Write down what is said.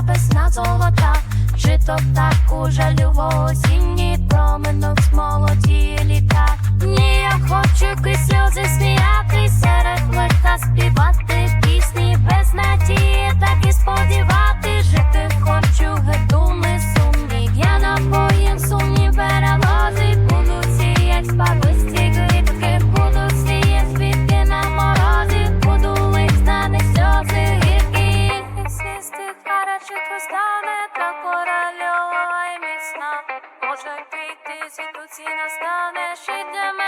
весна золота, чи то так уже жалю осінні. може піти, звідти настане, ще йдеме.